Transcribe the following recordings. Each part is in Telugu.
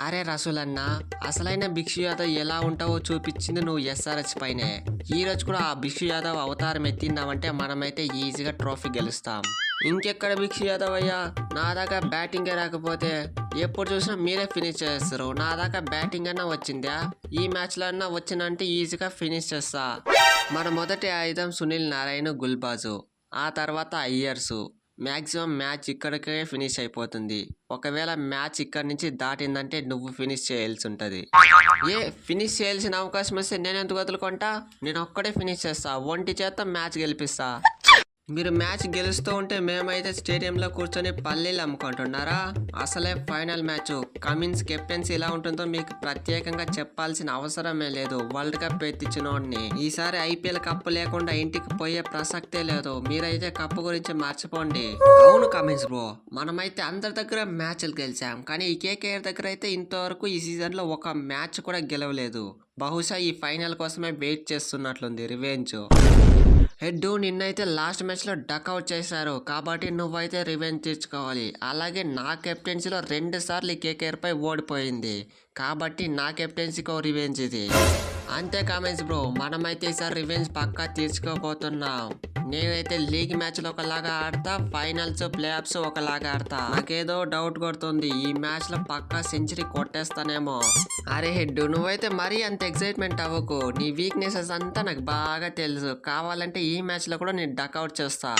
అరే రసూలన్న అసలైన భిక్షు యాదవ్ ఎలా ఉంటావో చూపించింది నువ్వు ఎస్ఆర్హెచ్ పైనే. ఈ రోజు కూడా ఆ భిక్షు యాదవ్ అవతారం ఎత్తిందామంటే మనమైతే ఈజీగా ట్రోఫీ గెలుస్తాం. ఇంకెక్కడ భిక్షు యాదవ్ అయ్యా? నా దాకా బ్యాటింగే రాకపోతే ఎప్పుడు చూసినా మీరే ఫినిష్ చేస్తారు. నా దాకా బ్యాటింగ్ అన్నా వచ్చిందా? ఈ మ్యాచ్లో అన్నా వచ్చినంటే ఈజీగా ఫినిష్ చేస్తా. మన మొదటి ఆయుధం సునీల్ నారాయణ గుల్బాజు. ఆ తర్వాత అయ్యర్సు. మ్యాక్సిమం మ్యాచ్ ఇక్కడికే ఫినిష్ అయిపోతుంది. ఒకవేళ మ్యాచ్ ఇక్కడి నుంచి దాటిందంటే నువ్వు ఫినిష్ చేయాల్సి ఉంటుంది. ఏ ఫినిష్ చేయాల్సిన అవకాశం వస్తే నేను ఎందుకు వదులుకుంటా? నేను ఒక్కడే ఫినిష్ చేస్తా. ఒంటి చేత మ్యాచ్ గెలిపిస్తా. మీరు మ్యాచ్ గెలుస్తూ ఉంటే మేమైతే స్టేడియంలో కూర్చొని పల్లీలు అమ్ముకుంటున్నారా? అసలే ఫైనల్ మ్యాచ్. కమిన్స్ కెప్టెన్సీ ఎలా ఉంటుందో మీకు ప్రత్యేకంగా చెప్పాల్సిన అవసరమే లేదు. వరల్డ్ కప్ ఎత్తిచ్చినోడిని. ఈసారి ఐపీఎల్ కప్పు లేకుండా ఇంటికి పోయే ప్రసక్తే లేదు. మీరైతే కప్పు గురించి మర్చిపోండి. అవును కమిన్స్ బ్రో. మనమైతే అందరి దగ్గర మ్యాచ్లు గెలిచాం. కానీ ఈ కేకేఆర్ దగ్గర అయితే ఇంతవరకు ఈ సీజన్లో ఒక మ్యాచ్ కూడా గెలవలేదు. బహుశా ఈ ఫైనల్ కోసమే వెయిట్ చేస్తున్నట్లుంది. రివెంజ్. హెడ్ నిన్నైతే లాస్ట్ మ్యాచ్లో డక్అవుట్ చేశారు. కాబట్టి నువ్వైతే రివెంజ్ తీర్చుకోవాలి. అలాగే నా కెప్టెన్సీలో రెండు సార్లు కేకేఆర్పై ఓడిపోయింది. కాబట్టి నా కెప్టెన్సీకి రివెంజ్ ఇది. అంతే కామెంట్స్ బ్రో. మనమైతే ఈసారి రివెంజ్ పక్కా తీర్చుకోబోతున్నాం. నేనైతే లీగ్ మ్యాచ్లో ఒకలాగా ఆడతా ఫైనల్స్ ప్లేఆఫ్స్ ఒకలాగా ఆడతా. నాకేదో డౌట్ కొడుతుంది. ఈ మ్యాచ్లో పక్కా సెంచరీ కొట్టేస్తానేమో. అరే హెడ్ నువ్వైతే మరీ అంత ఎక్సైట్మెంట్ అవ్వకు. నీ వీక్నెసెస్ అంతా నాకు బాగా తెలుసు. కావాలంటే ఈ మ్యాచ్లో కూడా నేను డకౌట్ చేస్తా.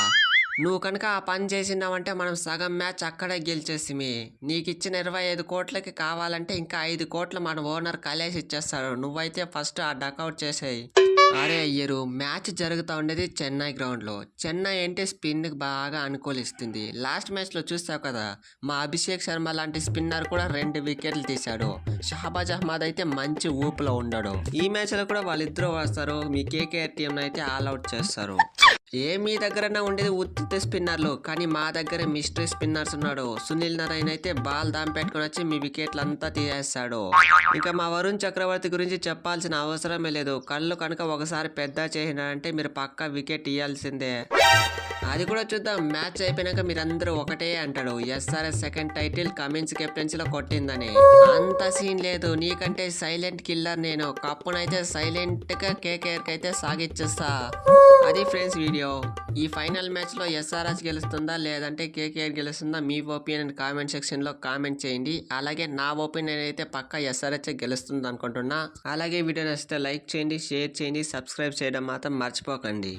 నువ్వు కనుక ఆ పని చేసినావంటే మనం సగం మ్యాచ్ అక్కడే గెలిచేసిమి. నీకు ఇచ్చిన ఇరవై ఐదు కోట్లకి కావాలంటే ఇంకా ఐదు కోట్లు మన ఓనర్ కలేసి ఇచ్చేస్తాడు. నువ్వైతే ఫస్ట్ ఆ డకౌట్ చేసేయి. అరే అయ్యరు మ్యాచ్ జరుగుతూ ఉండేది చెన్నై గ్రౌండ్లో. చెన్నై అంటే స్పిన్కి బాగా అనుకూలిస్తుంది. లాస్ట్ మ్యాచ్లో చూస్తావు కదా మా అభిషేక్ శర్మ లాంటి స్పిన్నర్ కూడా రెండు వికెట్లు తీశాడు. షహబాజ్ అహ్మద్ అయితే మంచి ఊపులో ఉండడు. ఈ మ్యాచ్లో కూడా వాళ్ళిద్దరూ వస్తారు. మీ కేకేఆర్ టీం అయితే ఆల్అవుట్ చేస్తారు. ఏ మీ దగ్గరనే ఉండేది ఉత్తి స్పిన్నర్లు కానీ మా దగ్గర మిస్టరీ స్పిన్నర్స్ ఉన్నాడు. సునీల్ నారాయణ అయితే బాల్ దాం పెట్టుకుని వచ్చి మీ వికెట్లు అంతా తీసేస్తాడు. ఇంకా మా వరుణ్ చక్రవర్తి గురించి చెప్పాల్సిన అవసరమే లేదు. కళ్ళు కనుక ఒకసారి పెద్ద చేసినారంటే మీరు పక్కా వికెట్ ఇవ్వాల్సిందే అది కూడా చూద్దాం. మ్యాచ్ అయిపోయినాక మీరందరూ ఒకటే అంటాడు. ఎస్ఆర్ఎస్ సెకండ్ టైటిల్ కమిన్స్ కెప్టెన్సీలో కొట్టిందని. అంత సీన్ లేదు. నీకంటే సైలెంట్ కిల్లర్ నేను. కప్పునైతే సైలెంట్గా కేకేఆర్ అయితే సాగిచ్చేస్తా. అది ఫ్రెండ్స్ వీడియో. ఈ ఫైనల్ మ్యాచ్లో ఎస్ఆర్ఎస్ గెలుస్తుందా లేదంటే కేకేఆర్ గెలుస్తుందా మీ ఒపీనియన్ కామెంట్ సెక్షన్లో కామెంట్ చేయండి. అలాగే నా ఒపీనియన్ అయితే పక్కా ఎస్ఆర్ఎస్ గెలుస్తుంది అనుకుంటున్నా. అలాగే వీడియో నచ్చితే లైక్ చేయండి షేర్ చేయండి సబ్స్క్రైబ్ చేయడం మాత్రం మర్చిపోకండి.